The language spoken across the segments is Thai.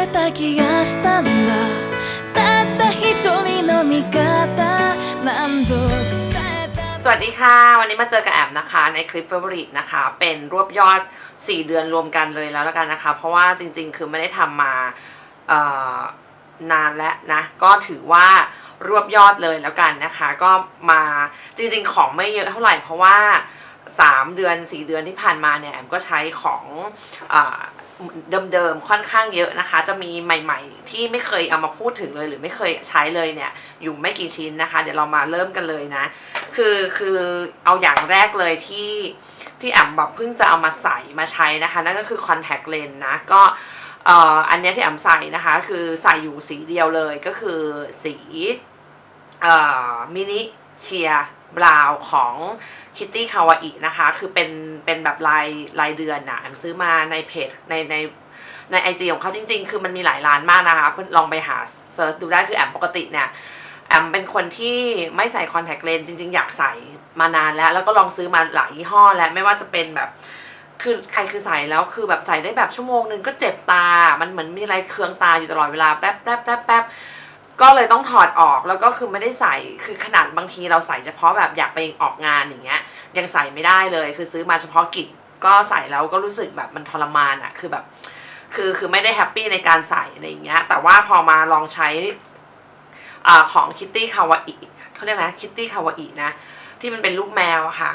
た気がしたんだたった一人の味方何度伝えた สวัสดีค่ะ วันนี้มาเจอกับแอมนะคะ ในคลิป Favorite นะคะ เป็นรวบยอด 4 เดือนรวมกันเลยแล้วแล้วกันนะคะ เพราะว่าจริงๆ คือไม่ได้ทำมาเอ่อนานแล้วนะ ก็ถือว่ารวบยอดเลยแล้วกันนะคะ ก็มาจริงๆ ของไม่เยอะเท่าไหร่ เพราะว่า 3 เดือน 4 เดือนที่ผ่านมาเนี่ยแอมก็ใช้ของอา เดิมๆค่อนข้างเยอะนะคะ จะมีใหม่ ๆ ที่ไม่เคยเอามาพูดถึงเลย หรือไม่เคยใช้เลยเนี่ยอยู่ไม่กี่ชิ้นนะคะ เดี๋ยวเรามาเริ่มกันเลยนะ คือคือเอาอย่างแรกเลยที่ที่แอมแบบเพิ่งจะเอามาใส่มาใช้นะคะ นั่นก็คือ contact lens นะก็เอ่ออันนี้ที่แอมใส่นะคะ คือใส่อยู่สีเดียวเลยก็คือสีเอ่อมินิเชีย บราวของคิตตี้คาวาอินะคะ คือเป็นเป็นแบบลายลายเดือนนะแอมซื้อมาในเพจในในในไอจีของเขาจริง ๆ คือมันมีหลายร้านมากนะคะลองไปหาเซิร์ชดูได้คือแอมปกติเนี่ยแอมเป็นคนที่ไม่ใส่คอนแทคเลนส์จริง ๆ อยากใส่มานานแล้ว แล้วก็ลองซื้อมาหลายยี่ห้อแล้วไม่ว่าจะเป็นแบบ คือใครคือใส่แล้วคือแบบใส่ได้แบบชั่วโมงหนึ่งก็เจ็บตา มันเหมือนมีอะไรเคืองตาอยู่ตลอดเวลาแป๊บแป๊บแป๊บแป๊บ ก็เลยต้องถอดออกแล้วก็คือไม่ได้ใส่คือขนาดบางทีเราใส่เฉพาะแบบอยากไปออกงานอย่างเงี้ย ยังใส่ไม่ได้เลย คือซื้อมาเฉพาะกิจก็ใส่แล้วก็รู้สึกแบบมันทรมานอะคือแบบ คือคือไม่ได้แฮปปี้ในการใส่อะไรอย่างเงี้ย แต่ว่าพอมาลองใช้อ่าของคิตตี้คาวาอิเขาเรียกนะคิตตี้คาวาอินะ ที่มันเป็นรูปแมวค่ะ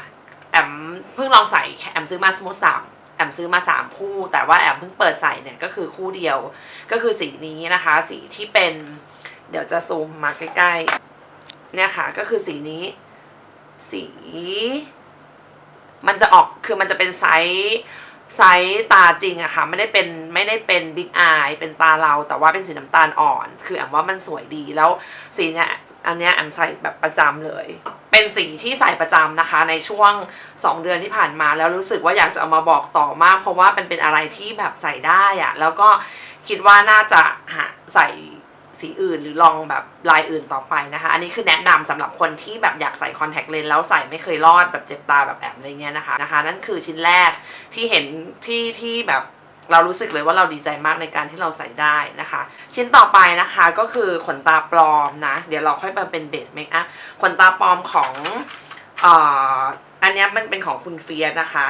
แอมเพิ่งลองใส่แอมซื้อมาสมมติสามแอมซื้อมาสามคู่ แต่ว่าแอมเพิ่งเปิดใส่เนี่ยก็คือคู่เดียวก็คือสีนี้นะคะ สีที่เป็น เดี๋ยวจะซูมมาใกล้ๆ เนี่ยค่ะ ก็คือสีนี้ สี มันจะออกคือมันจะเป็นไซส์ไซส์ตาจริงอะค่ะ ไม่ได้เป็นไม่ได้เป็นบิ๊กอายเป็นตาเราแต่ว่าเป็นสีน้ำตาลอ่อน คือแอมว่ามันสวยดีแล้วสีเนี้ยอันเนี้ยแอมใส่แบบประจำเลย เป็นสีที่ใส่ประจำนะคะ ในช่วง 2 เดือนที่ผ่านมาแล้วรู้สึกว่าอยากจะเอามาบอกต่อมาก เพราะว่าเป็นเป็นอะไรที่แบบใส่ได้อะแล้วก็คิดว่าน่าจะหาใส่ สีอื่นหรือลองแบบลายอื่นต่อไปนะคะ อันนี้คือแนะนำสำหรับคนที่แบบอยากใส่คอนแทคเลนส์แล้วใส่ไม่เคยรอดแบบเจ็บตาแบบแอมอะไรเงี้ยนะคะนะคะ นั่นคือชิ้นแรกที่เห็นที่ที่แบบเรารู้สึกเลยว่าเราดีใจมากในการที่เราใส่ได้นะคะ ชิ้นต่อไปนะคะก็คือขนตาปลอมนะ เดี๋ยวเราค่อยมาเป็นเบสเมคอัพขนตาปลอมของอ่ออันนี้มันเป็นของคุณเฟียสนะคะ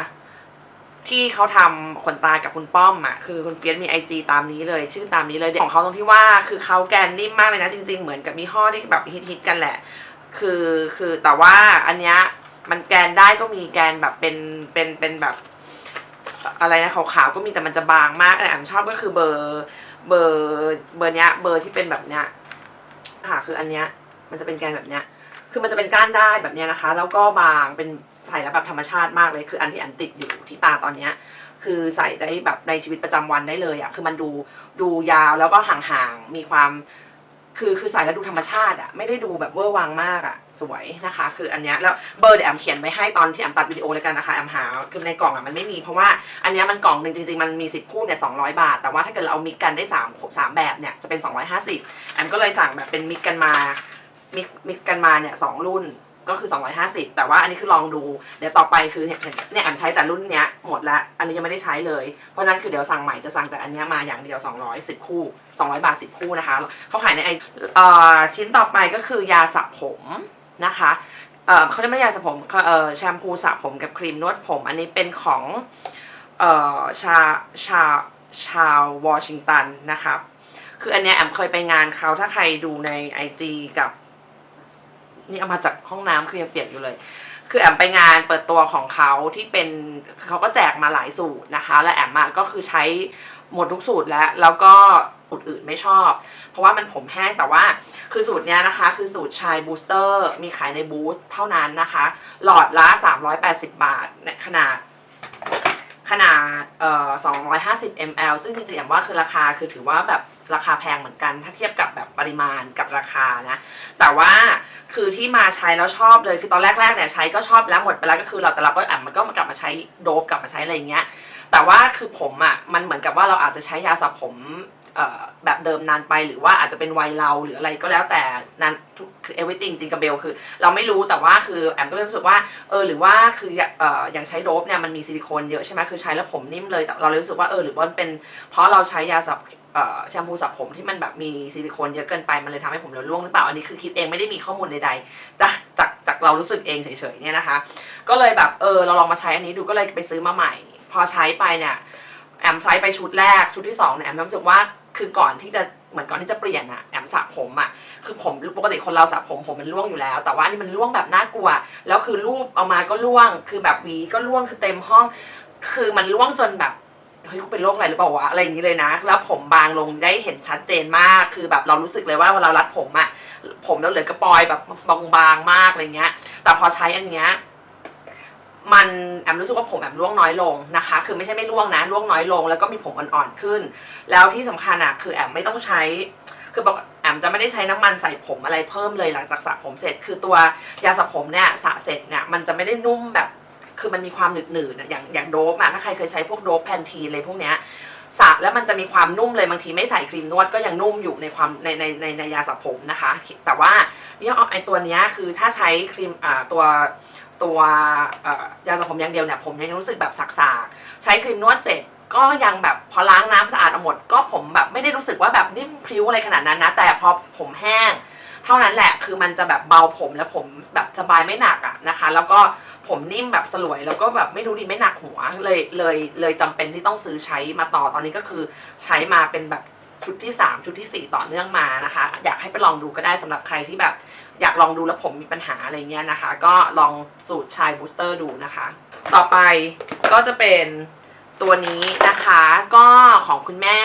ที่เขาทำขนตากับคุณป้อมอะคือคุณเฟียสมีไอจีตามนี้เลย ชื่อตามนี้เลยของเขาตรงที่ว่าคือเขาแกนนิ่มมากเลยนะจริง ๆ เหมือนกับยี่ห้อที่แบบฮิตๆกันแหละ คือคือแต่ว่าอันเนี้ยมันแกนได้ก็มีแกนแบบเป็นเป็นเป็นแบบ อะไรนะขาวๆก็มีแต่มันจะบางมากแต่แอมชอบก็คือเบอร์เบอร์เบอร์เนี้ย เบอร์ที่เป็นแบบเนี้ยค่ะคืออันเนี้ยมันจะเป็นแกนแบบเนี้ย คือมันจะเป็นก้านได้แบบเนี้ยนะคะ แล้วก็บางเป็น ใส่แล้วแบบธรรมชาติมากเลย คืออันที่อันติดอยู่ที่ตาตอนเนี้ยคือใส่ได้แบบในชีวิตประจำวันได้เลยอะ่ะคือมันดูดูยาวแล้วก็ห่างๆมีความคือคือใส่แล้วดูธรรมชาติอะ่ะไม่ได้ดูแบบเวอร์วังมากอะ่ะสวยนะคะ คืออันเนี้ยแล้วเบอร์เดี๋ยวแอมเขียนไว้ให้ตอนที่แอมตัดวิดีโอเลยกันนะคะแอมหาคือในกล่องอะ่ะมันไม่มีเพราะว่าอันเนี้ยมันกล่องหนึ่งจริงๆมันมีสิบคู่เนี่ยสองร้อยบาท แต่ว่าถ้าเกิดเราเอามิกกันได้สามสามแบบเนี่ยจะเป็นสองร้อยห้าสิบแอมก็เลยสั่งแบบเป็นมิกกันมามิกมิกกันมาเนี่ยสองรุ่น ก็คือ 250 แต่ว่าอันนี้คือลองดู เดี๋ยวต่อไปคือเนี่ยเนี่ยแอมใช้แต่รุ่นเนี้ยหมดแล้วอันนี้ยังไม่ได้ใช้เลย เพราะนั้นคือเดี๋ยวสั่งใหม่จะสั่งแต่อันเนี้ยมาอย่างเดียว 210 คู่ 200 บาท 10 คู่นะคะ เขาขายในไอเอ่อชิ้นต่อไปก็คือยาสระผมนะคะเอ่อเขาเรียกไม่ใช่ยาสระผมเอ่อแชมพูสระผมกับครีมนวดผม อันนี้เป็นของเอ่อชาชาชาววอชิงตันนะคะคืออันเนี้ยแอมเคยไปงานเขาถ้าใครดูใน IG กับ นี่เอามาจากห้องน้ำคือยังเปียกอยู่เลย คือแอมไปงานเปิดตัวของเขาที่เป็นเขาก็แจกมาหลายสูตรนะคะ และแอมอะก็คือใช้หมดทุกสูตรแล้วแล้วก็อื่นไม่ชอบ เพราะว่ามันผมแห้งแต่ว่าคือสูตรเนี้ยนะคะ คือสูตรชายบูสเตอร์ มีขายในบูสเท่านั้นนะคะ หลอดละ 380 บาทในขนาดขนาดเอ่อ250 ml ซึ่งจริงๆแอมว่าคือราคาคือถือว่าแบบ ราคาแพงเหมือนกัน ถ้าเทียบกับแบบปริมาณกับราคานะ แต่ว่าคือที่มาใช้แล้วชอบเลยคือตอนแรกๆเนี่ยใช้ก็ชอบแล้วหมดไปแล้วก็คือเราแต่เราก็อะมันก็มากลับมาใช้โดบกลับมาใช้อะไรอย่างเงี้ย แต่ว่าคือผมอะมันเหมือนกับว่าเราอาจจะใช้ยาสระผมแบบเดิมนานไปหรือว่าอาจจะเป็นวัยเราหรืออะไรก็แล้วแต่นั้นทุกคือ everything จริงกับเบลคือ เราไม่รู้แต่ว่าคือแอมก็เลยรู้สึกว่าเออหรือว่าคือเอ่ออย่างใช้โดบเนี่ยมันมีซิลิโคนเยอะใช่ไหมคือใช้แล้วผมนิ่มเลยแต่เราเลยรู้สึกว่าเออหรือว่ามันเป็นเพราะเราใช้ยาสระเอ่อ แชมพูสระผมที่มันแบบมีซิลิโคนเยอะเกินไปมันเลยทำให้ผมเราร่วงหรือเปล่าอันนี้คือคิดเองไม่ได้มีข้อมูลใดๆจากจากจากเรารู้สึกเองเฉยๆเนี่ยนะคะ ก็เลยแบบเออเราลองมาใช้อันนี้ดูก็เลยไปซื้อมาใหม่ พอใช้ไปเนี่ยแอมใช้ไปชุดแรกชุดที่สองเนี่ยแอมรู้สึกว่าคือก่อนที่จะเหมือนก่อนที่จะเปลี่ยนอะแอมสระผมอะคือผมปกติคนเราสระผมผมมันร่วงอยู่แล้ว แต่ว่าอันนี่มันร่วงแบบน่ากลัว แล้วคือรูปเอามาก็ร่วง คือแบบวีก็ร่วงคือเต็มห้อง คือมันร่วงจนแบบ เฮ้ยกูเป็นโรคอะไรหรือเปล่าวะอะไรอย่างนี้เลยนะ แล้วผมบางลงได้เห็นชัดเจนมาก คือแบบเรารู้สึกเลยว่าเวลาเรารัดผมอะผมแล้วเหลือกระปอยแบบบางๆมากอะไรเงี้ย แต่พอใช้อันเนี้ยมันแอมรู้สึกว่าผมแอมร่วงน้อยลงนะคะ คือไม่ใช่ไม่ร่วงนะร่วงน้อยลง แล้วก็มีผมอ่อนๆขึ้น แล้วที่สำคัญอะคือแอมไม่ต้องใช้คือบอกแอมจะไม่ได้ใช้น้ำมันใส่ผมอะไรเพิ่มเลยหลังจากสระผมเสร็จ คือตัวยาสระผมเนี่ยสระเสร็จเนี่ยมันจะไม่ได้นุ่มแบบ คือมันมีความหนืดๆนะอย่างอย่างโดปอะถ้าใครเคยใช้พวกโดปแพนทีนอะไรพวกเนี้ยสระแล้วมันจะมีความนุ่มเลยบางทีไม่ใส่ครีมนวดก็ยังนุ่มอยู่ในความในในในในยาสระผมนะคะ แต่ว่าเนี่ยไอตัวเนี้ยคือถ้าใช้ครีมอ่าตัวตัวยาสระผมอย่างเดียวเนี่ยผมยังรู้สึกแบบสักๆใช้ครีมนวดเสร็จก็ยังแบบพอล้างน้ำสะอาดอาหมด ก็ผมแบบไม่ได้รู้สึกว่าแบบนิ่มพริ้วอะไรขนาดนั้นนะ แต่พอผมแห้ง เท่านั้นแหละคือมันจะแบบเบาผมแล้วผมแบบสบายไม่หนักอะนะคะ แล้วก็ผมนิ่มแบบสลวยแล้วก็แบบไม่รู้ดีไม่หนักหัวเลยเลยเลยจำเป็นที่ต้องซื้อใช้มาต่อตอนนี้ก็คือใช้มาเป็นแบบชุดที่ 3 ชุดทีสี่4 ต่อเนื่องมานะคะ อยากให้ไปลองดูก็ได้สำหรับใครที่แบบอยากลองดูแล้วผมมีปัญหาอะไรเงี้ยนะคะ ก็ลองสูตรชายบูสเตอร์ดูนะคะ ต่อไปก็จะเป็นตัวนี้นะคะ ก็ของคุณแม่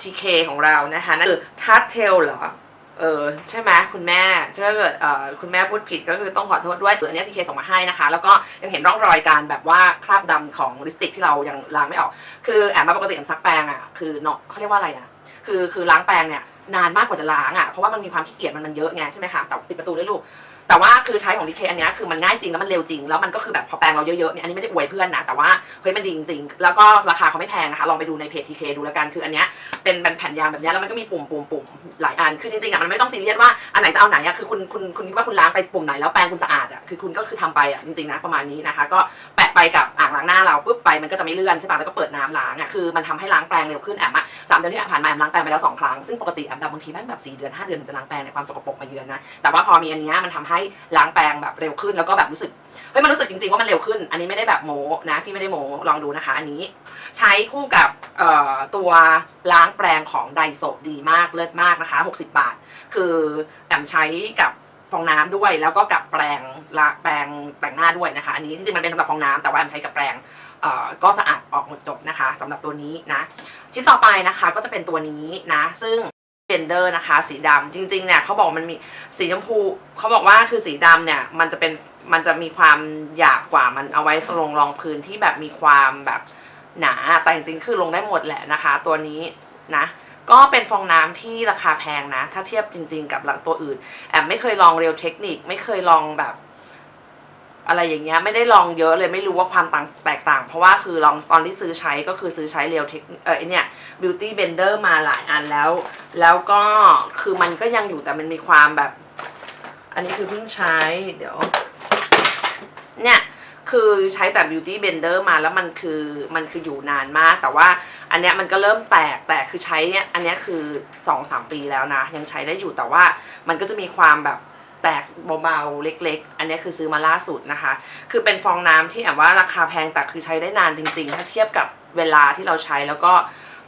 ทีเคของเรานะคะนั่นคือทัดเทลเหรอ เออใช่ไหมคุณแม่ถ้าเกิดเอ่อคุณแม่พูดผิดก็คือต้องขอโทษด้วยตัวนี้ทีเคส่งมาให้นะคะ แล้วก็ยังเห็นร่องรอยการแบบว่าคราบดำของลิปสติกที่เรายังล้างไม่ออก คือแอบมาปกติแอมซักแปรงอะคือเนาะเขาเรียกว่าอะไรอะคือคือล้างแปรงเนี่ยนานมากกว่าจะล้างอะเพราะว่ามันมีความขี้เกียจมันมันเยอะไงใช่ไหมคะแต่ปิดประตูด้วยลูก แต่ว่าคือใช้ของดีเคอันเนี้ยคือมันง่ายจริงแล้วมันเร็วจริงแล้วมันก็คือแบบพอแปรงเราเยอะๆเนี่ยอันนี้ไม่ได้อวยเพื่อนนะแต่ว่าเฮ้ยมันดีจริงๆแล้วก็ราคาเขาไม่แพงนะคะลองไปดูในเพจทีเคดูแล้วกันคืออันเนี้ยเป็นแผ่นยางแบบเนี้ยแล้วมันก็มีปุ่มปุ่มปุ่มหลายอันคือจริงๆอะมันไม่ต้องซีเรียสว่าอันไหนจะเอาไหนอะคือคุณคุณคุณคิดว่าคุณล้างไปปุ่มไหนแล้วแปรงคุณสะอาดอะคือคุณก็คือทำไปอะจริงๆนะประมาณนี้นะคะ ก็แปะไปกับอ่างล้างหน้าเราปุ๊บไปมันก็จะไม่เลื่อนใช่ป่ะแล้วก็เปิดน้ำล้างอะคือมันทำให้ล้างแปรงเร็วขึ้นแอมอะสามเดือนที่ผ่านมาแอมล้างแปรงไปแล้วสองครั้งซึ่งปกติแอมแบบบางทีแม่งแบบสี่เดือนห้าเดือนถึงจะล้างแปรงในความสกปรกมาเยือนนะแต่ว่าพอมีอันเนี้ยมันทำให้ล้างแปรงแบบเร็วขึ้นแล้วก็แบบรู้สึกเฮ้ยมันรู้สึกจริงๆว่ามันเร็วขึ้น อันนี้ไม่ได้แบบโมนะพี่ไม่ได้โมลองดูนะคะ อันนี้ ใช้คู่กับตัวล้างแปรงของไดโซดีมากเลิศมากนะคะ 60 บาท คือแอมใช้กับฟองน้ำด้วยแล้วก็กับแปรงละแปรงแต่งหน้าด้วยนะคะ อันนี้จริงๆมันเป็นสำหรับฟองน้ำแต่ว่าแอมใช้กับแปรงก็สะอาดออกหมดจบนะคะสำหรับตัวนี้นะ ชิ้นต่อไปนะคะก็จะเป็นตัวนี้นะ ซึ่ง เบนเดอร์นะคะ สีดำจริงๆเนี่ยเขาบอกมันมีสีชมพูเขาบอกว่าคือสีดำเนี่ยมันจะเป็นมันจะมีความหยาบกว่ามันเอาไว้ลงรองพื้นที่แบบมีความแบบหนาแต่จริงๆคือลงได้หมดแหละนะคะ ตัวนี้นะก็เป็นฟองน้ำที่ราคาแพงนะ ถ้าเทียบจริงๆกับหลังตัวอื่นแอมไม่เคยลองเรียวเทคนิคไม่เคยลองแบบ อะไรอย่างเงี้ยไม่ได้ลองเยอะเลยไม่รู้ว่าความต่างแตกต่าง เพราะว่าคือลองตอนที่ซื้อใช้ก็คือซื้อใช้เรียวเทคเออเนี่ย beauty blender มาหลายอันแล้ว แล้วก็คือมันก็ยังอยู่แต่มันมีความแบบ อันนี้คือเพิ่งใช้เดี๋ยว เนี่ยคือใช้แต่ beauty blender มาแล้วมันคือมันคืออยู่นานมาก แต่ว่าอันเนี้ยมันก็เริ่มแตกแต่คือใช้เนี่ยอันเนี้ยคือสองสามปีแล้วนะ ยังใช้ได้อยู่แต่ว่ามันก็จะมีความแบบ แตกเบาๆ เล็ก ๆ อันนี้คือซื้อมาล่าสุดนะคะ คือเป็นฟองน้ำที่แอบว่าราคาแพงแต่คือใช้ได้นานจริง ๆ ถ้าเทียบกับเวลาที่เราใช้แล้วก็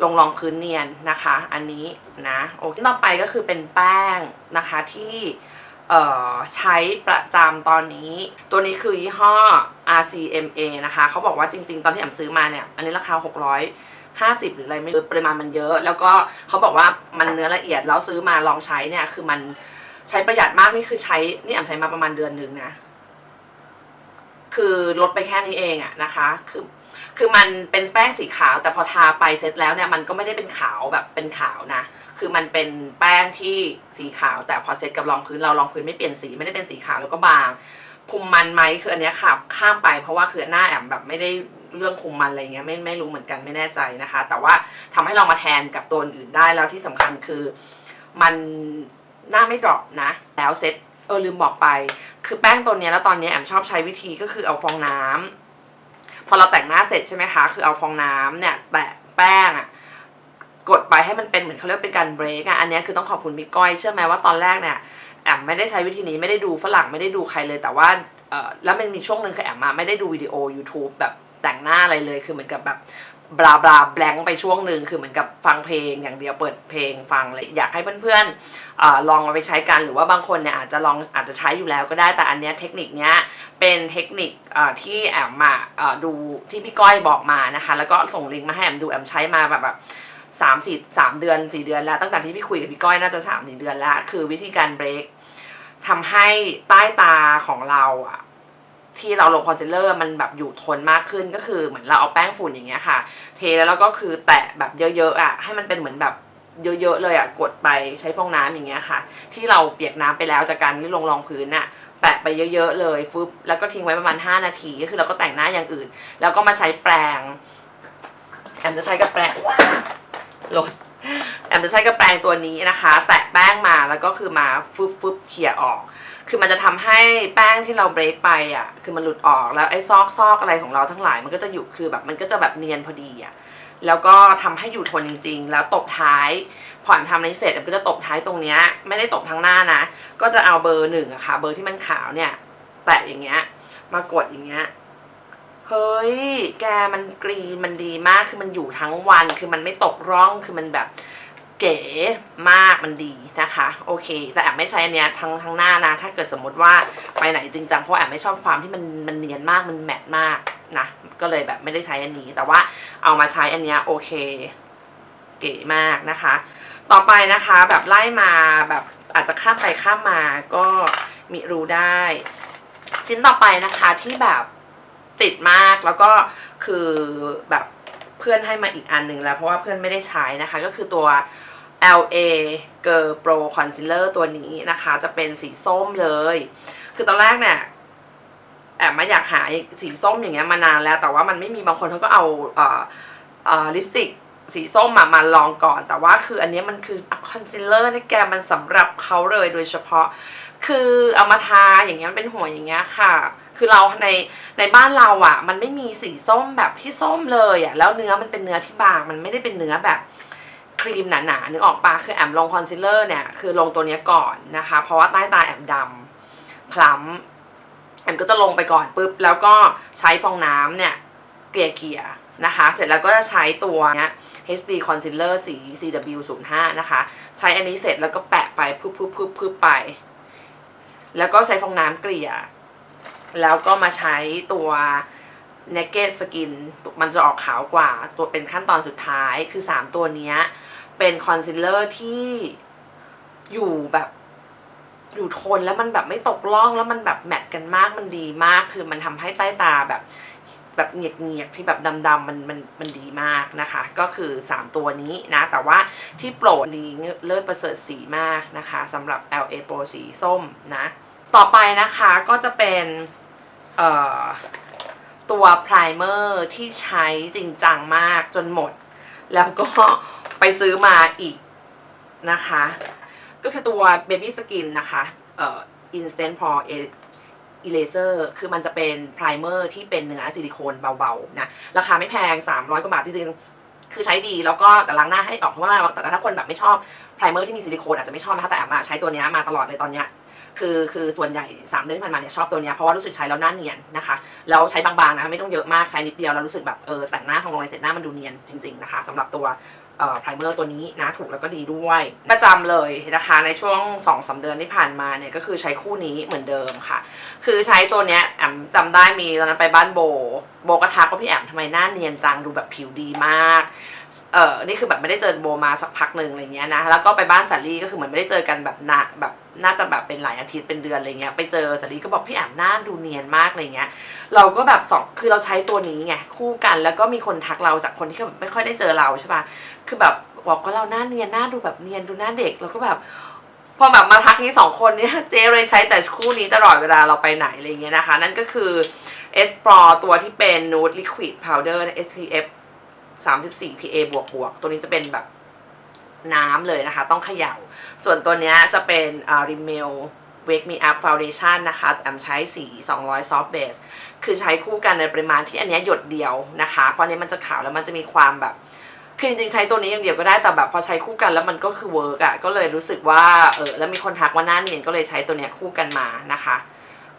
ลงรองพื้นเนียนนะคะ อันนี้นะโอเคต่อไปก็คือเป็นแป้งนะคะที่ใช้ประจำตอนนี้ ตัวนี้คือยี่ห้อ RCMA นะคะเขาบอกว่าจริง ๆ ตอนที่แอมซื้อมาเนี่ย อันนี้ราคา 650 หรืออะไรไม่รู้ปริมาณมันเยอะ แล้วก็เขาบอกว่ามันเนื้อละเอียดแล้วซื้อมาลองใช้เนี่ยคือมัน ใช้ประหยัดมากนี่คือใช้นี่แอมใช้มาประมาณเดือนหนึ่งนะ คือลดไปแค่นี้เองอะนะคะ คือคือมันเป็นแป้งสีขาวแต่พอทาไปเสร็จแล้วเนี่ยมันก็ไม่ได้เป็นขาวแบบเป็นขาวนะ คือมันเป็นแป้งที่สีขาว แต่พอเสร็จกับรองพื้นเรารองพื้นไม่เปลี่ยนสีไม่ได้เป็นสีขาวแล้วก็บาง คุมมันไหมคืออันนี้ขับข้ามไปเพราะว่าคือหน้าแอมแบบไม่ได้เรื่องคุมมันอะไรเงี้ยไม่ไม่รู้เหมือนกันไม่แน่ใจนะคะ แต่ว่าทำให้เรามาแทนกับตัวอื่นได้แล้วที่สำคัญคือมัน หน้าไม่ดรอปนะ แล้วเซ็ตเออลืมบอกไป คือแป้งตัวนี้แล้วตอนนี้แอมชอบใช้วิธีก็คือเอาฟองน้ำพอเราแต่งหน้าเสร็จใช่ไหมคะ คือเอาฟองน้ำเนี่ยแตะแป้งอะกดไปให้มันเป็นเหมือนเขาเรียกเป็นการเบรกอะอันนี้คือต้องขอบคุณพี่ก้อย เชื่อไหมว่าตอนแรกเนี่ยแอมไม่ได้ใช้วิธีนี้ไม่ได้ดูฝรั่งไม่ได้ดูใครเลยแต่ว่าเออแล้วมันมีช่วงหนึ่งคือแอมมาไม่ได้ดูวิดีโอ YouTube แบบแต่งหน้าอะไรเลยคือเหมือนกับแบบ บลาบลาแบงไปช่วงหนึ่งคือเหมือนกับฟังเพลงอย่างเดียวเปิดเพลงฟังเลยอยากให้เพื่อนๆอลองเอาไปใช้กันหรือว่าบางคนเนี่ยอาจจะลองอาจจะใช้อยู่แล้วก็ได้แต่อันเนี้ยเทคนิคเนี้ยเป็นเทคนิคที่แอมมาดูที่พี่ก้อยบอกมานะคะแล้วก็ส่งลิงก์มาให้แอมดูแอมใช้มาแบบแบบสามสี่สามเดือนสี่เดือนแล้วตั้งแต่ที่พี่คุยกับพี่ก้อยน่าจะสามสี่เดือนแล้ว คือวิธีการเบรกทำให้ใต้ตาของเราอะ ที่เราลงคอนซีลเลอร์มันแบบอยู่ทนมากขึ้นก็คือเหมือนเราเอาแป้งฝุ่นอย่างเงี้ยค่ะ เทแล้วแล้วก็คือแตะแบบเยอะๆอะให้มันเป็นเหมือนแบบเยอะๆเลยอะกดไปใช้ฟองน้ำอย่างเงี้ยค่ะ ที่เราเปียกน้ำไปแล้วจากการที่ลงรองพื้นน่ะแปะไปเยอะๆเลยฟึบแล้วก็ทิ้งไว้ประมาณ 5 นาทีก็คือเราก็แต่งหน้าอย่างอื่น แล้วก็มาใช้แปรงแอมจะใช้กับแปรงหลดแอมจะใช้กับแปรงตัวนี้นะคะ แตะแป้งมาแล้วก็คือมาฟึบฟึบเขี่ยออก คือมันจะทำให้แป้งที่เราเบรกไปอะ คือมันหลุดออกแล้วไอ้ซอกซอกอะไรของเราทั้งหลาย มันก็จะอยู่คือแบบมันก็จะแบบเนียนพอดีอะ แล้วก็ทำให้อยู่ทนจริง ๆ แล้วตบท้ายผ่อนทำในเสร็จมันก็จะตบท้ายตรงเนี้ยไม่ได้ตบทั้งหน้านะ ก็จะเอาเบอร์หนึ่งอะค่ะ เบอร์ที่มันขาวเนี่ย แตะอย่างเงี้ย มากดอย่างเงี้ยเฮ้ย แกมันกรีนมันดีมาก คือมันอยู่ทั้งวัน คือมันไม่ตกร่อง คือมันแบบ เก๋มากมันดีนะคะ โอเค แต่แอบไม่ใช้อันเนี้ยทั้งทั้งหน้านะ ถ้าเกิดสมมติว่าไปไหนจริงจังเพราะแอบไม่ชอบความที่มันมันเนียนมากมันแมทมากนะก็เลยแบบไม่ได้ใช้อันนี้ แต่ว่าเอามาใช้อันเนี้ยโอเค เก๋มากนะคะ ต่อไปนะคะแบบไล่มาแบบอาจจะข้ามไปข้ามมาก็มีรู้ได้ ชิ้นต่อไปนะคะที่แบบติดมากแล้วก็คือแบบเพื่อนให้มาอีกอันหนึ่งแล้วเพราะว่าเพื่อนไม่ได้ใช้นะคะ ก็คือตัว LA Girl Pro Concealer ตัวนี้นะคะ จะเป็นสีส้มเลย คือตอนแรกเนี่ยแอบมาอยากหาสีส้มอย่างเงี้ยมานานแล้ว แต่ว่ามันไม่มีบางคนเขาก็เอาเอ่อเอ่อลิปสติกสีส้มมามาลองก่อน แต่ว่าคืออันนี้มันคือคอนซีลเลอร์นี่แกมันสำหรับเขาเลยโดยเฉพาะ คือเอามาทาอย่างเงี้ยมันเป็นหัวอย่างเงี้ยค่ะ คือเราในในบ้านเราอะ มันไม่มีสีส้มแบบที่ส้มเลยอะแล้วเนื้อมันเป็นเนื้อที่บางมันไม่ได้เป็นเนื้อแบบ ครีมหนาๆนึกออกปะคือแอมลงคอนซีลเลอร์เนี่ยคือลงตัวนี้ก่อนนะคะ เพราะว่าใต้ตาแอมดำคล้ำแอมก็จะลงไปก่อนปุ๊บแล้วก็ใช้ฟองน้ำเนี่ยเกลี่ยเกลี่ยนะคะ เสร็จแล้วก็จะใช้ตัวเนี้ย HD Concealer สี CW05 นะคะ ใช้อันนี้เสร็จแล้วก็แปะไปพึบพึบพึบพึบไป แล้วก็ใช้ฟองน้ำเกลี่ย แล้วก็มาใช้ตัว Naked Skin มันจะออกขาวกว่า ตัวเป็นขั้นตอนสุดท้ายคือ 3 ตัวนี้เป็นคอนซีลเลอร์ที่อยู่แบบอยู่ทนแล้วมันแบบไม่ตกล่องแล้วมันแบบแมทกันมากมันดีมาก คือมันทำให้ใต้ตาแบบแบบเงียบเงียบที่แบบดำๆมันมันมันดีมากนะคะ ก็คือ 3 ตัวนี้นะ แต่ว่าที่โปรดดีเลิศประเสริฐสีมากนะคะสำหรับ LA Pro สีส้มนะ ต่อไปนะคะก็จะเป็นเอ่อ ตัวไพรเมอร์ที่ใช้จริงจังมากจนหมด แล้วก็ไปซื้อมาอีกนะคะ ก็คือตัว Baby Skin นะคะเอ่อ Instant Pore Eraser คือมันจะเป็นไพรเมอร์ที่เป็นเนื้อซิลิโคนเบาๆนะ ราคาไม่แพง 300 กว่าบาทจริงๆ คือใช้ดีแล้วก็แต่ล้างหน้าให้ออกเพราะว่าแต่ถ้าคนแบบไม่ชอบไพรเมอร์ที่มีซิลิโคนอาจจะไม่ชอบนะคะแต่แอมอะใช้ตัวนี้มาตลอดเลยตอนเนี้ย คือคือส่วนใหญ่3เดือนที่ผ่านมาเนี่ยชอบตัวเนี้ยเพราะว่ารู้สึกใช้แล้วหน้าเนียนนะคะแล้วใช้บางๆนะไม่ต้องเยอะมากใช้นิดเดียวแล้วรู้สึกแบบเออแต่งหน้าทำลงในเสร็จหน้ามันดูเนียนจริงๆนะคะสำหรับตัวเอ่อไพรเมอร์ตัวนี้นะถูกแล้วก็ดีด้วย ประจำเลยนะคะในช่วง2อสเดือนที่ผ่านมาเนี่ยก็คือใช้คู่นี้เหมือนเดิมค่ะ คือใช้ตัวเนี้ยแอมจำได้มีตอนนั้นไปบ้านโบ โบก็ทักว่าพี่แอมทำไมหน้าเนียนจังดูแบบผิวดีมากเออนี่คือแบบไม่ได้เจอโบมาสักพักหนึ่งอะไรเงี้ยนะแล้วก็ไปบ้านสาลีก็คือเหมือนไม่ได้เจอกันแบบนาแบบ น่าจะแบบเป็นหลายอาทิตย์เป็นเดือนอะไรเงี้ยไปเจอสาลีก็บอกพี่แอมหน้าดูเนียนมากอะไรเงี้ย เราก็แบบสองคือเราใช้ตัวนี้ไงคู่กันแล้วก็มีคนทักเราจากคนที่แบบไม่ค่อยได้เจอเราใช่ปะคือแบบบอกว่าเราหน้าเนียนหน้าดูแบบเนียนดูหน้าเด็กแล้วก็แบบพอแบบมาทักนี้สองคนเนี่ยเจเลยใช้แต่คู่นี้ตลอดเวลาเราไปไหนอะไรเงี้ยนะคะ นั่นก็คือ S Pro ตัวที่เป็น Nude Liquid Powder SPF 34 PA บวกบวกตัวนี้จะเป็นแบบ น้ำเลยนะคะ ต้องเขย่า ส่วนตัวนี้จะเป็นอ่า Rimmel Wake Me Up Foundation นะคะแอมใช้สี 200 Soft Base คือใช้คู่กันในปริมาณที่อันนี้หยดเดียวนะคะ เพราะอันนี้มันจะขาวแล้วมันจะมีความแบบ คือจริงๆใช้ตัวนี้อย่างเดียวก็ได้ แต่แบบพอใช้คู่กันแล้วมันก็คือเวิร์กอะก็เลยรู้สึกว่า เออ แล้วมีคนทักว่าหน้าเนียนก็เลยใช้ตัวเนี้ยคู่กันมานะคะ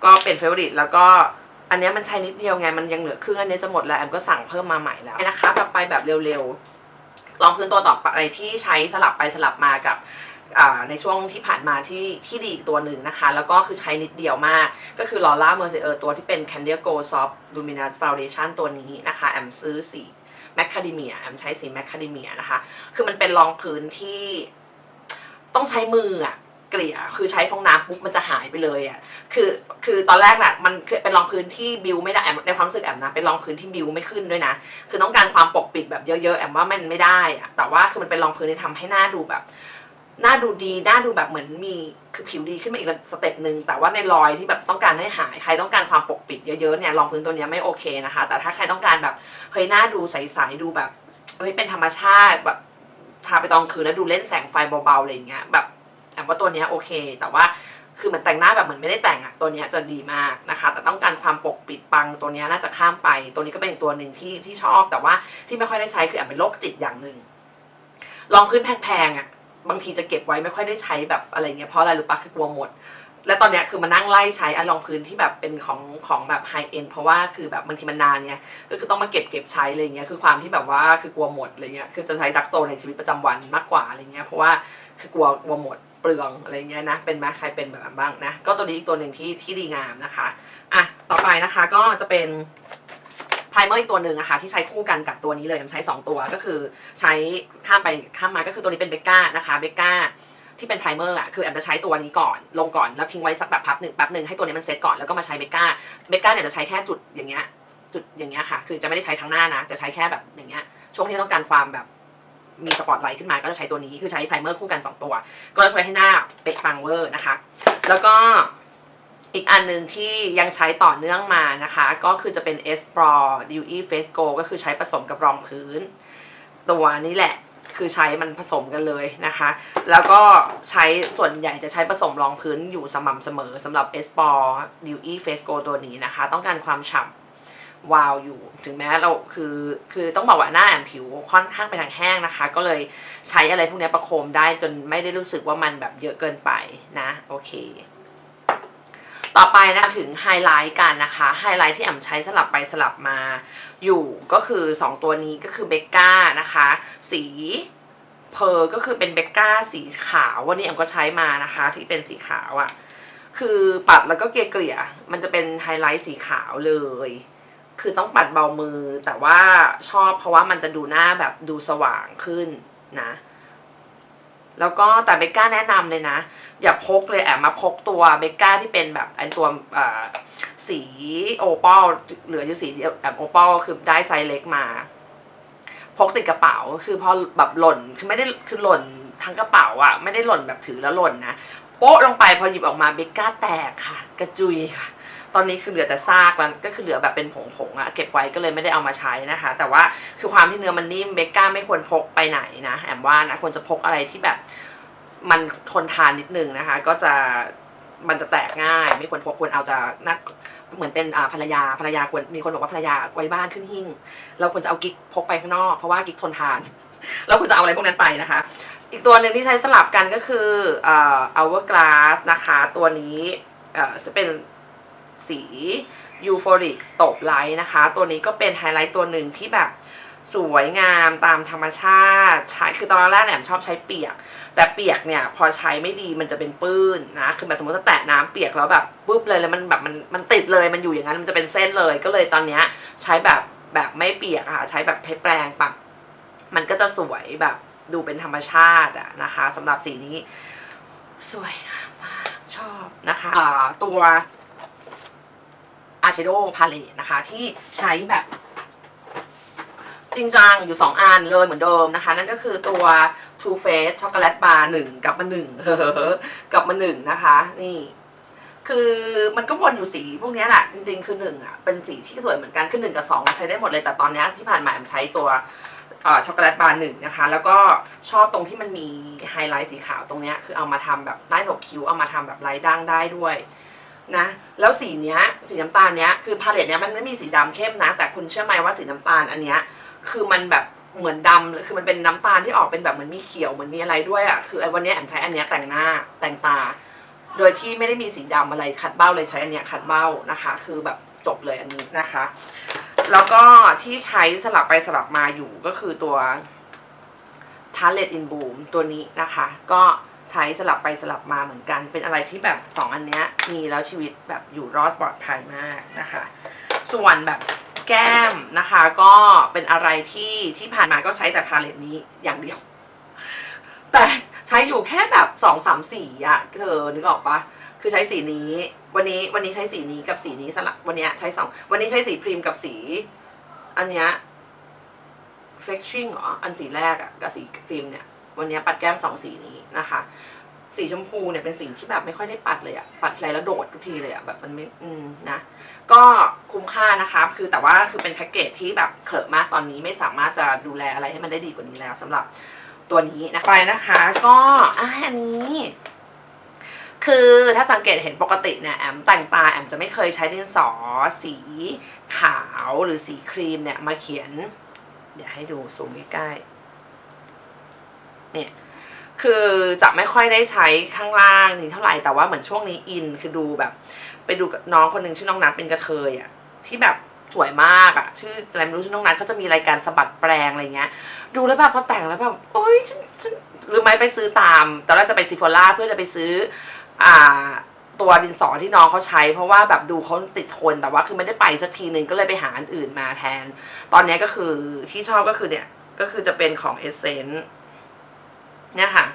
ก็เป็นเฟเวอริตแล้วก็อันนี้มันใช้นิดเดียวไง มันยังเหลือครึ่งอันนี้จะหมดแล้วแอมก็สั่งเพิ่มมาใหม่แล้วนะคะแบบไปแบบเร็วๆ ลองพื้นตัวต่อไปที่ใช้สลับไปสลับมากับในช่วงที่ผ่านมาที่ที่ดีอีกตัวหนึ่งนะคะ แล้วก็คือใช้นิดเดียวมาก ก็คือลอร่าเมอร์เซอร์ตัวที่เป็น Candida Go Soft Luminous Foundation ตัวนี้นะคะ แอมซื้อสีแมคคาเดเมียแอมใช้สีแมคคาเดเมียนะคะ คือมันเป็นรองพื้นที่ต้องใช้มืออะ เกลี่ย คือใช้ฟองน้ำปุ๊บมันจะหายไปเลยอะคือคือตอนแรกน่ะมันคือเป็นรองพื้นที่บิวไม่ได้แอมในความรู้สึกแอมนะเป็นรองพื้นที่บิวไม่ขึ้นด้วยนะ คือต้องการความปกปิดแบบเยอะๆแอมว่ามันไม่ได้อะแต่ว่าคือมันเป็นรองพื้นที่ทำให้หน้าดูแบบหน้าดูดีหน้าดูแบบเหมือนมีคือผิวดีขึ้นมาอีกสเต็ปหนึ่งแต่ว่าในรอยที่แบบต้องการให้หายใครต้องการความปกปิดเยอะๆเนี่ยรองพื้นตัวเนี้ยไม่โอเคนะคะ แต่ถ้าใครต้องการแบบเฮ้ยหน้าดูใสๆดูแบบเฮ้ยเป็นธรรมชาติแบบทาไปตอนคืนแล้วดูเล่นแสงไฟเบาๆอะไรอย่างเงี้ยแบบ แอมว่าตัวนี้โอเค แต่ว่าคือเหมือนแต่งหน้าแบบเหมือนไม่ได้แต่งอะตัวนี้จะดีมากนะคะ แต่ต้องการความปกปิดปังตัวนี้น่าจะข้ามไป ตัวนี้ก็เป็นอีกตัวหนึ่งที่ที่ชอบ แต่ว่าที่ไม่ค่อยได้ใช้คือแอมเป็นโรคจิตอย่างหนึ่งรองพื้นแพงๆอะบางทีจะเก็บไว้ไม่ค่อยได้ใช้แบบอะไรเงี้ยเพราะอะไรรู้ปะคือกลัวหมด และตอนเนี้ยคือมานั่งไล่ใช้อันรองพื้นที่แบบเป็นของของแบบไฮเอ็นเพราะว่าคือแบบบางทีมันนานเนี่ยก็คือต้องมาเก็บเก็บใช้อะไรเงี้ยคือความที่แบบว่าคือกลัวหมดอะไรเงี้ยคือจะใช้ดักโซในชีวิตประจำวันมากกว่าอะไรเงี้ยเพราะว่าคือกลัวกลัวหมด เปลืองอะไรเงี้ยนะ เป็นไหมใครเป็นแบบนั้นบ้างนะ ก็ตัวนี้อีกตัวหนึ่งที่ที่ดีงามนะคะ อะ ต่อไปนะคะก็จะเป็นไพรเมอร์อีกตัวหนึ่งอะคะที่ใช้คู่กันกับตัวนี้เลยผมใช้ 2 ตัวก็คือใช้ข้ามไปข้ามมาก็คือตัวนี้เป็นเบก้านะคะเบก้าที่เป็นไพรเมอร์อะคือแอมจะใช้ตัวนี้ก่อนลงก่อนแล้วทิ้งไว้สักแบบพับหนึ่งแป๊บหนึ่งให้ตัวนี้มันเซตก่อนแล้วก็มาใช้เบก้าเบกก้าเนี่ยจะใช้แค่จุดอย่างเงี้ยจุดอย่างเงี้ยค่ะ คือจะไม่ได้ใช้ทั้งหน้านะ จะใช้แค่แบบอย่างเงี้ยช่วงที่ต้องการความแบบ มีสปอตไลท์ขึ้นมาก็จะใช้ตัวนี้คือใช้ไพรเมอร์คู่กัน 2 ตัว ก็จะช่วยให้หน้าเป๊ะปังเวอร์นะคะ แล้วก็อีกอันหนึ่งที่ยังใช้ต่อเนื่องมานะคะ ก็คือจะเป็น S Pro Dewy Face Go ก็คือใช้ผสมกับรองพื้น ตัวนี้แหละคือใช้มันผสมกันเลยนะคะ แล้วก็ใช้ส่วนใหญ่จะใช้ผสมรองพื้นอยู่สม่ำเสมอสำหรับ S Pro Dewy Face Go ตัวนี้นะคะ ต้องการความฉ่ำ วาวอยู่ ถึงแม้เราคือคือต้องบอกว่าหน้าแอมผิวค่อนข้างไปทางแห้งนะคะ ก็เลยใช้อะไรพวกนี้ประโคมได้จนไม่ได้รู้สึกว่ามันแบบเยอะเกินไปนะ โอเค ต่อไปนะคะถึงไฮไลท์กันนะคะไฮไลท์ที่แอมใช้สลับไปสลับมาอยู่ก็คือ 2 ตัวนี้ก็คือเบกก้านะคะ สีเพอร์ก็คือเป็นเบกก้าสีขาววันนี้แอมก็ใช้มานะคะ ที่เป็นสีขาวอะ่ะ คือปัดแล้วก็เกลี่ยมันจะเป็นไฮไลท์สีขาวเลย คือต้องปัดเบามือ แต่ว่าชอบเพราะว่ามันจะดูหน้าแบบดูสว่างขึ้นนะ แล้วก็แต่เบกก้าแนะนำเลยนะ อย่าพกเลยแอบมาพกตัวเบกก้าที่เป็นแบบไอตัวสีโอปอลเหลืออยู่สีแบบโอปอลคือได้ไซส์เล็กมาพกติดกระเป๋าคือพอแบบหล่นคือไม่ได้คือหล่นทั้งกระเป๋าอะไม่ได้หล่นแบบถือแล้วหล่นนะโป๊ะลงไปพอหยิบออกมาเบกก้าแตกค่ะ กระจุยค่ะ ตอนนี้คือเหลือแต่ซากแล้วก็คือเหลือแบบเป็นผงๆอะเก็บไว้ก็เลยไม่ได้เอามาใช้นะคะ แต่ว่าคือความที่เนื้อมันนิ่มเบกก้าไม่ควรพกไปไหนนะแอมว่านะควรจะพกอะไรที่แบบมันทนทานนิดนึงนะคะ ก็จะมันจะแตกง่าย ไม่ควรพกควรเอาจะนักเหมือนเป็นอ่าภรรยาภรรยาควรมีคนบอกว่าภรรยาไว้บ้านขึ้นหิ้งเราควรจะเอากิ๊กพกไปข้างนอกเพราะว่ากิ๊กทนทาน เราควรจะเอาอะไรพวกนั้นไปนะคะ อีกตัวหนึ่งที่ใช้สลับกันก็คือเอ่อ hourglass นะคะ ตัวนี้เอ่อจะเป็น สี euphoric stop light นะคะ ตัวนี้ก็เป็นไฮไลท์ตัวหนึ่งที่แบบสวยงามตามธรรมชาติใช้คือตอนแรกเนี่ยแอมชอบใช้เปียก แต่เปียกเนี่ยพอใช้ไม่ดีมันจะเป็นปื้นนะคือแบบสมมติถ้าแตะน้ำเปียกแล้วแบบปุ๊บเลยแล้วมันแบบมันมันติดเลยมันอยู่อย่างนั้นมันจะเป็นเส้นเลย ก็เลยตอนเนี้ยใช้แบบแบบไม่เปียกค่ะ ใช้แบบแปรงปัดมันก็จะสวยแบบดูเป็นธรรมชาติอะนะคะสำหรับสีนี้ สวยงามมากชอบนะคะตัว ชโดพาเลตนะคะ ที่ใช้แบบจริงจังอยู่ 2 อันเลยเหมือนเดิมนะคะ นั่นก็คือตัว Too Faced ช็อกโกแลตบาร์หนึ่งกับมาหนึ่งกลับมาหนึ่งนะคะ นี่ คือมันก็วนอยู่สีพวกนี้แหละ จริง ๆ คือหนึ่งอะเป็นสีที่สวยเหมือนกันคือหนึ่งกับสองใช้ได้หมดเลยแต่ตอนนี้ที่ผ่านมาแอมใช้ตัวช็อกโกแลตบาร์หนึ่งนะคะ แล้วก็ชอบตรงที่มันมีไฮไลท์สีขาวตรงเนี้ยคือเอามาทำแบบใต้หนวกคิ้วเอามาทำแบบลายด่างได้ด้วย นะแล้วสีเนี้ยสีน้ำตาลเนี้ยคือพาเลตเนี้ยมันไม่มีสีดำเข้มนะ แต่คุณเชื่อไหมว่าสีน้ำตาลอันเนี้ยคือมันแบบเหมือนดำคือมันเป็นน้ำตาลที่ออกเป็นแบบเหมือนมีเขียวเหมือนมีอะไรด้วยอะคือไอ้วันเนี้ยแอมใช้อันเนี้ยแต่งหน้าแต่งตา โดยที่ไม่ได้มีสีดำอะไรคัดเบ้าเลยใช้อันเนี้ยคัดเบ้านะคะ คือแบบจบเลยอันนี้นะคะ แล้วก็ที่ใช้สลับไปสลับมาอยู่ก็คือตัว t a r l e t in Bloom ตัวนี้นะคะ ก็ ใช้สลับไปสลับมาเหมือนกัน เป็นอะไรที่แบบสองอันเนี้ยมีแล้วชีวิตแบบอยู่รอดปลอดภัยมากนะคะ ส่วนแบบแก้มนะคะก็เป็นอะไรที่ที่ผ่านมาก็ใช้แต่พาเลตนี้อย่างเดียว แต่ใช้อยู่แค่แบบสองสามสีอะเธอนึกออกปะคือใช้สีนี้ วันนี้วันนี้ใช้สีนี้กับสีนี้สลับวันนี้ใช้สองวันนี้ใช้สีพรีมกับสี อันเนี้ย f e x t i n g เหรออันสีแรกอะกับสีครีมเนี่ย วันนี้ปัดแก้มสองสีนี้นะคะ สีชมพูเนี่ยเป็นสีที่แบบไม่ค่อยได้ปัดเลยอะปัดทีไรแล้วโดดทุกทีเลยอะแบบมันไม่อืมนะก็คุ้มค่านะคะ คือแต่ว่าคือเป็นแพ็กเกจที่แบบเขิบมากตอนนี้ไม่สามารถจะดูแลอะไรให้มันได้ดีกว่านี้แล้วสำหรับตัวนี้นะไปนะคะ ก็อะอันนี้คือถ้าสังเกตเห็นปกติเนี่ยแอมแต่งตาแอมจะไม่เคยใช้ดินสอสีขาวหรือสีครีมเนี่ยมาเขียน เดี๋ยวให้ดูซูมใกล้ๆ เนี่ยคือจะไม่ค่อยได้ใช้ข้างล่างนี่เท่าไหร่แต่ว่าเหมือนช่วงนี้อินคือดูแบบ ไปดูกับน้องคนหนึ่งชื่อน้องนัทเป็นกระเทยอะที่แบบสวยมากอะชื่ออะไรไม่รู้ชื่อน้องนัทเขาจะมีรายการสะบัดแปลงอะไรเงี้ย ดูแล้วแบบพอแต่งแล้วแบบโอ๊ยฉันฉันหรือไม่ไปซื้อตามตอนแรกจะไปซีโฟล่าเพื่อจะไปซื้อ อ่าตัวดินสอที่น้องเขาใช้ เพราะว่าแบบดูเขาติดทนแต่ว่าคือไม่ได้ไปสักทีหนึ่งก็เลยไปหาอันอื่นมาแทน ตอนนี้ก็คือที่ชอบก็คือเนี่ยก็คือจะเป็นของเอเซนต์ เนี่ยค่ะ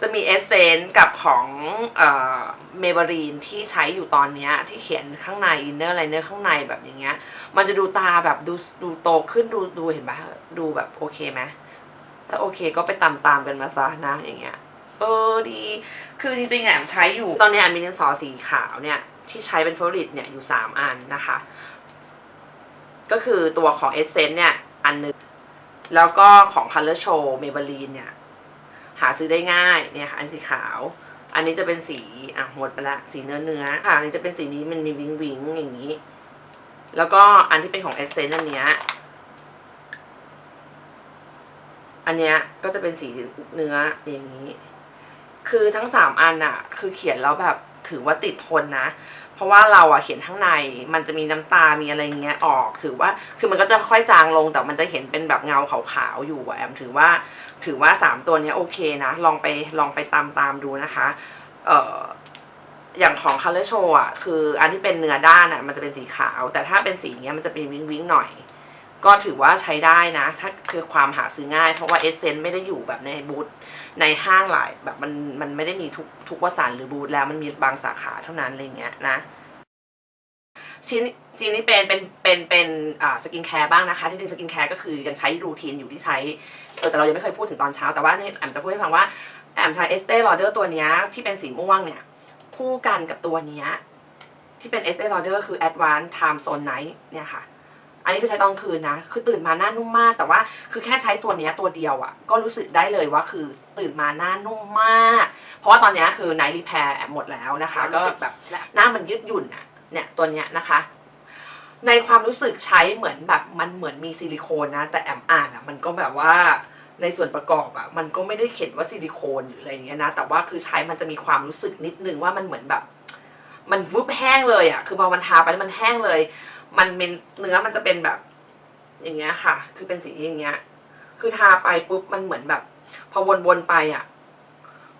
จะมีเอเซนกับของเอ่อเมเบรีนที่ใช้อยู่ตอนเนี้ยที่เขียนข้างในอินเนอร์ไลเนอร์ข้างในแบบอย่างเงี้ย มันจะดูตาแบบดูดูโตขึ้นดูดูเห็นปะดูแบบโอเคไหมถ้าโอเคก็ไปตามตามๆกันมาซะนะอย่างเงี้ย เออดี คือจริงๆแอมใช้อยู่ ตอนนี้แอมมีดินสอสีขาวเนี่ย ที่ใช้เป็นเฟอริตเนี่ยอยู่สามอันนะคะ ก็คือตัวของเอเซนเนี่ย อันหนึง แล้วก็ของ Color Show Maybelline เนี่ย หาซื้อได้ง่ายเนี่ยค่ะอันสีขาว อันนี้จะเป็นสีอะหมดไปละสีเนื้อเนื้อค่ะอันนี้จะเป็นสีนี้มันมีวิงวิงอย่างนี้ แล้วก็อันที่เป็นของเอเซนอันเนี้ยอันเนี้ยก็จะเป็นสีเนื้ออย่างนี้ คือทั้งสามอันอะคือเขียนแล้วแบบถือว่าติดทนนะ ราะว่าเราอะเห็นข้างในมันจะมีน้ำตา มีอะไรเงี้ยออก ถือว่า คือมันก็จะค่อยจางลง แต่มันจะเห็นเป็นแบบเงาขาวๆอยู่อะแอมถือว่า ถือว่าสามตัวนี้โอเคนะ ลองไป ลองไปตามตามดูนะคะ เอ่อ อย่างของ Color Show อะ คืออันที่เป็นเนื้อด้านอะมันจะเป็นสีขาว แต่ถ้าเป็นสีเงี้ยมันจะเป็นวิงวิงหน่อย ก็ถือว่าใช้ได้นะ ถ้าคือความหาซื้อง่าย เพราะว่าเอเซนไม่ได้อยู่แบบในบูธในห้างหลายแบบมันมันไม่ได้มีทุกทุกวสันหรือบูธแล้วมันมีบางสาขาเท่านั้นอะไรเงี้ยนะชิ้นชิ้นนี้เป็นเป็นเป็นเป็นอ่าสกินแคร์บ้างนะคะ ที่จริงสกินแคร์ก็คือยังใช้รูทีนอยู่ที่ใช้เออแต่เรายังไม่เคยพูดถึงตอนเช้า แต่ว่านี่แอมจะพูดให้ฟังว่าแอมใช้เอสเต e ลอเดอร์ตัวนี้ที่เป็นสีม่วงเนี่ย คู่กันกับตัวนี้ที่เป็น S A Lauder คือ Advanced Time Zone Night เนี่ยค่ะ อันนี้คือใช้ตอนกลางคืนนะ คือตื่นมาหน้านุ่มมาก แต่ว่าคือแค่ใช้ตัวเนี้ยตัวเดียวอะ่ะ ก็รู้สึกได้เลยว่าคือตื่นมาหน้านุ่มมาก เพราะว่าตอนเนี้ยคือ Night Repair หมดแล้วนะคะ ก็แบบหน้ามันยืดหยุ่นอะเนี่ยตัวเนี้ยนะคะ ในความรู้สึกใช้เหมือนแบบมันเหมือนมีซิลิโคนนะ แต่แอมอ่านอะมันก็แบบว่าในส่วนประกอบอะมันก็ไม่ได้เขียนว่าซิลิโคนหรืออะไรอย่างเงี้ยนะ แต่ว่าคือใช้มันจะมีความรู้สึกนิดนึงว่ามันเหมือนแบบ มันวุบแห้งเลยอะคือพอมันทาไปแล้วมันแห้งเลย มันเป็นเนื้อมันจะเป็นแบบอย่างเงี้ยค่ะ คือเป็นสีอย่างเงี้ย คือทาไปปุ๊บมันเหมือนแบบ พอวนๆไปอะ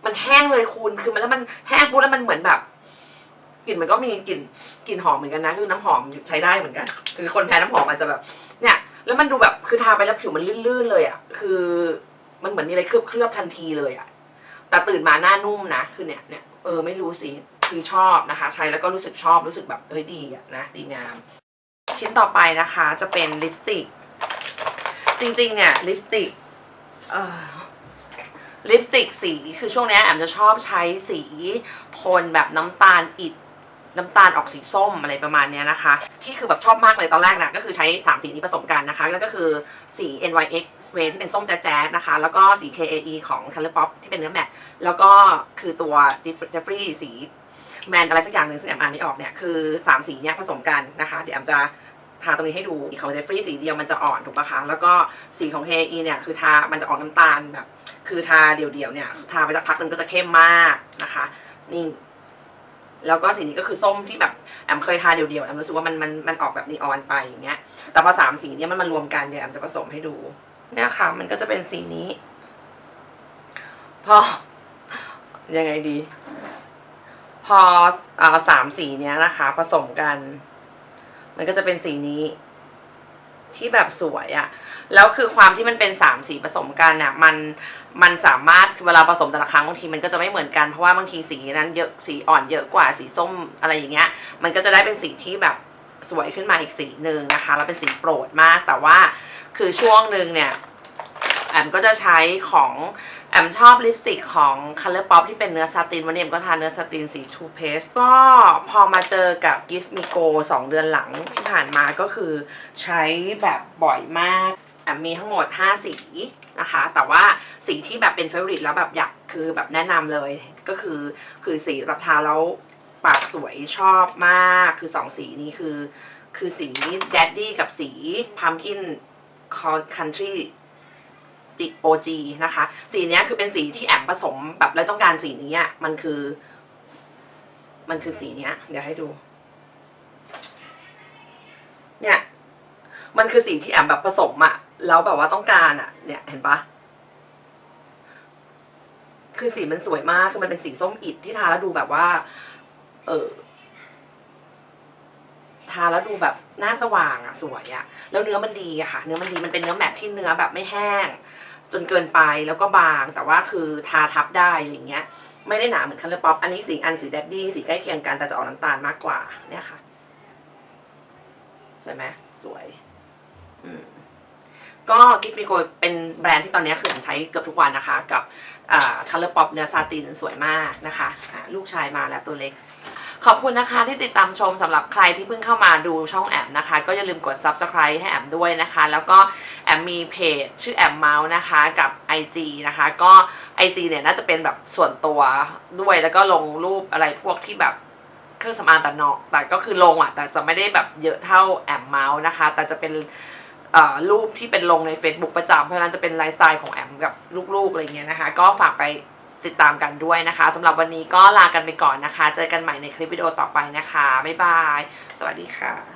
มันแห้งเลยคุณคือมันแล้วมันแห้งปุ๊บแล้วมันเหมือนแบบกลิ่นมันก็มีกลิ่นกลิ่นหอมเหมือนกันนะคือน้ำหอมใช้ได้เหมือนกัน คือคนแพ้น้ำหอมอาจจะแบบ เนี่ย แล้วมันดูแบบคือทาไปแล้วผิวมันลื่นๆเลยอะคือมันเหมือนมีอะไรเคลือบเคลือบทันทีเลยอะแต่ตื่นมาหน้านุ่มนะคือเนี่ยเนี่ยเออไม่รู้สิคือชอบนะคะ ใช้แล้วก็รู้สึกชอบรู้สึกแบบเฮ้ยดีอะนะดีงาม ชิ้นต่อไปนะคะจะเป็นลิปสติก จริงๆ เนี่ยลิปสติกเออลิปสติกสีคือช่วงเนี้ยแอมจะชอบใช้สีโทนแบบน้ำตาลอิดน้ำตาลออกสีส้มอะไรประมาณเนี้ยนะคะ ที่คือแบบชอบมากเลยตอนแรกนะก็คือใช้ 3 สีนี้ผสมกันนะคะแล้วก็คือสี NYX Way ที่เป็นส้มแจ๊ดๆนะคะ แล้วก็สี KAE ของ Color Pop ที่เป็นเนื้อแมตต์แล้วก็คือตัว Jeffree สีแมนอะไรสักอย่างหนึ่งซึ่งแอมอ่านไม่ออกเนี่ยคือ 3 สีเนี้ยผสมกันนะคะ เดี๋ยวแอมจะ ทาตรงนี้ให้ดูของ Jeffree สีเดียวมันจะอ่อนถูกปะคะ แล้วก็สีของ KAE เนี่ยคือทา มันจะออกน้ำตาลแบบ คือทาเดี่ยวๆเนี่ย ทาไปสักพักหนึงก็จะเข้มมากนะคะ นี่ แล้วก็สีนี้ก็คือส้มที่แบบแอมเคยทาเดี่ยวๆแอมรู้สึกว่ามันมันมันออกแบบนีออนไปอย่างเงี้ย แต่พอสามสีเนี้ยมันมารวมกันเดี๋ยวแอมจะผสมให้ดู เนี่ยค่ะ มันก็จะเป็นสีนี้ พอ ยังไงดี พออสามสีเนี้ยนะคะ ผสมกัน มันก็จะเป็นสีนี้ ที่แบบสวยอะแล้วคือความที่มันเป็นสามสีผสมกันเนี่ยมันมันสามารถเวลาผสมแต่ละครั้งบางทีมันก็จะไม่เหมือนกันเพราะว่าบางทีสีนั้นเยอะสีอ่อนเยอะกว่าสีส้มอะไรอย่างเงี้ย มันก็จะได้เป็นสีที่แบบสวยขึ้นมาอีกสีหนึ่งนะคะแล้วเป็นสีโปรดมากแต่ว่าคือช่วงหนึ่งเนี่ยแอมก็จะใช้ของ แอมชอบลิปสติกของ Color Pop ที่เป็นเนื้อซาติน วันนี้แอมก็ทาเนื้อซาตินสี Too Faced ก็พอมาเจอกับ Gift Me Go 2 เดือนหลังที่ผ่านมาก็คือใช้แบบบ่อยมากแอมมีทั้งหมด 5 สีนะคะ แต่ว่าสีที่แบบเป็นเฟ v o r i t e แล้วแบบอยากคือแบบแนะนำเลยก็คือคือสีแบบทาแล้วปากสวยชอบมากคือ 2 สีนี้คือ คือสี Daddy กับสี Pumpkin Country จิโอจีนะคะ สีนี้คือเป็นสีที่แอมผสมแบบแล้วต้องการสีนี้มันคือ มันคือสีนี้เดี๋ยวให้ดู เนี่ย มันคือสีที่แอมแบบผสมอะแล้วแบบว่าต้องการอะเนี่ย เห็นปะคือสีมันสวยมาก คือมันเป็นสีส้มอิดที่ทาแล้วดูแบบว่า เออทาแล้วดูแบบหน้าสว่างอะสวยอะแล้วเนื้อมันดีอะค่ะ เนื้อมันดีมันเป็นเนื้อแมทที่เนื้อแบบไม่แห้ง จนเกินไปแล้วก็บางแต่ว่าคือทาทับได้อะไรเงี้ย ไม่ได้หนาเหมือนคัลเลอร์ป๊อปอันนี้สีอันสีแดดดี้สีใกล้เคียงกันแต่จะออกน้ำตาลมากกว่าเนี่ยค่ะ สวยไหมสวย อืมก็กิฟต์มิโกเป็นแบรนด์ที่ตอนนี้คือผมใช้เกือบทุกวันนะคะ กับอ่าคัลเลอร์ป๊อปเนื้อซาตินสวยมากนะคะ ลูกชายมาแล้วตัวเล็ก ขอบคุณนะคะที่ติดตามชมสำหรับใครที่เพิ่งเข้ามาดูช่องแอมนะคะ ก็อย่าลืมกด subscribe ให้แอมด้วยนะคะ แล้วก็แอมมีเพจชื่อแอมเมาส์นะคะกับ IG นะคะ ก็ IG เนี่ยน่าจะเป็นแบบส่วนตัวด้วยแล้วก็ลงรูปอะไรพวกที่แบบเครื่องสำอางแต่เนาะแต่ก็คือลงอะ แต่จะไม่ได้แบบเยอะเท่าแอมเมาส์นะคะ แต่จะเป็นอ่อรูปที่เป็นลงใน Facebook ประจำเพราะฉะนั้นจะเป็นไลฟ์สไตล์ของแอมกับลูกๆอะไรเงี้ยนะคะ ก็ฝากไป ติดตามกันด้วยนะคะสำหรับวันนี้ก็ลากันไปก่อนนะคะ เจอกันใหม่ในคลิปวิดีโอต่อไปนะคะ บ๊ายบาย สวัสดีค่ะ